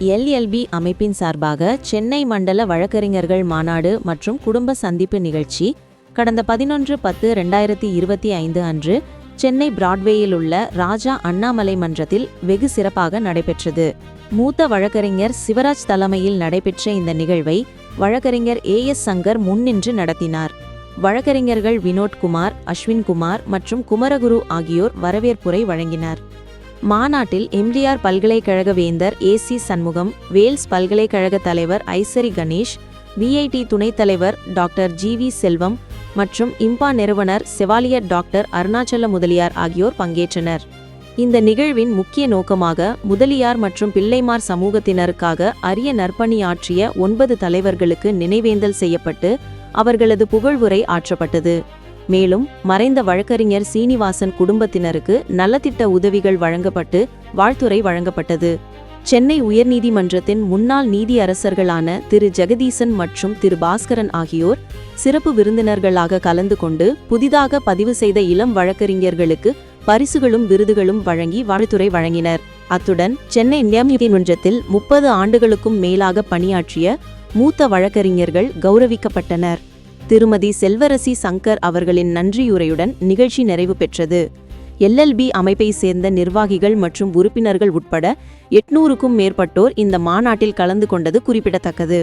LLB அமைப்பின் சார்பாக சென்னை மண்டல வழக்கறிஞர்கள் மாநாடு மற்றும் குடும்ப சந்திப்பு நிகழ்ச்சி கடந்த பதினொன்று பத்து ரெண்டாயிரத்தி இருபத்தி ஐந்து அன்று சென்னை பிராட்வேயில் உள்ள ராஜா அண்ணாமலை மன்றத்தில் வெகு சிறப்பாக நடைபெற்றது. மூத்த வழக்கறிஞர் சிவராஜ் தலைமையில் நடைபெற்ற இந்த நிகழ்வை வழக்கறிஞர் ஏ எஸ் சங்கர் முன்னின்று நடத்தினார். வழக்கறிஞர்கள் வினோத்குமார் அஸ்வின்குமார் மற்றும் குமரகுரு ஆகியோர் வரவேற்புரை வழங்கினார். மாநாட்டில் எம்டிஆர் பல்கலைக்கழக வேந்தர் ஏ சி சண்முகம் வேல்ஸ் பல்கலைக்கழக தலைவர் ஐசரி கணேஷ் விஐடி துணைத் தலைவர் டாக்டர் ஜி வி செல்வம் மற்றும் இம்பா நிறுவனர் செவாலியர் டாக்டர் அருணாச்சல முதலியார் ஆகியோர் பங்கேற்றனர். இந்த நிகழ்வின் முக்கிய நோக்கமாக முதலியார் மற்றும் பிள்ளைமார் சமூகத்தினருக்காக அரிய நற்பணியாற்றிய ஒன்பது தலைவர்களுக்கு நினைவேந்தல் செய்யப்பட்டு அவர்களது புகழ்வுரை ஆற்றப்பட்டது. மேலும் மறைந்த வழக்கறிஞர் சீனிவாசன் குடும்பத்தினருக்கு நலத்திட்ட உதவிகள் வழங்கப்பட்டு வாழ்த்துறை வழங்கப்பட்டது. சென்னை உயர்நீதிமன்றத்தின் முன்னாள் நீதியரசர்களான திரு. ஜெகதீசன் மற்றும் திரு. பாஸ்கரன் ஆகியோர் சிறப்பு விருந்தினர்களாக கலந்து கொண்டு புதிதாக பதிவு செய்த இளம் வழக்கறிஞர்களுக்கு பரிசுகளும் விருதுகளும் வழங்கி வாழ்த்துறை வழங்கினர். அத்துடன் சென்னை நீதிமன்றத்தில் முப்பது ஆண்டுகளுக்கும் மேலாக பணியாற்றிய மூத்த வழக்கறிஞர்கள் கௌரவிக்கப்பட்டனர். திருமதி செல்வரசி சங்கர் அவர்களின் நன்றியுரையுடன் நிகழ்ச்சி நிறைவு பெற்றது. எல்எல்பி அமைப்பை சேர்ந்த நிர்வாகிகள் மற்றும் உறுப்பினர்கள் உட்பட எட்நூறுக்கும் மேற்பட்டோர் இந்த மாநாட்டில் கலந்து கொண்டது குறிப்பிடத்தக்கது.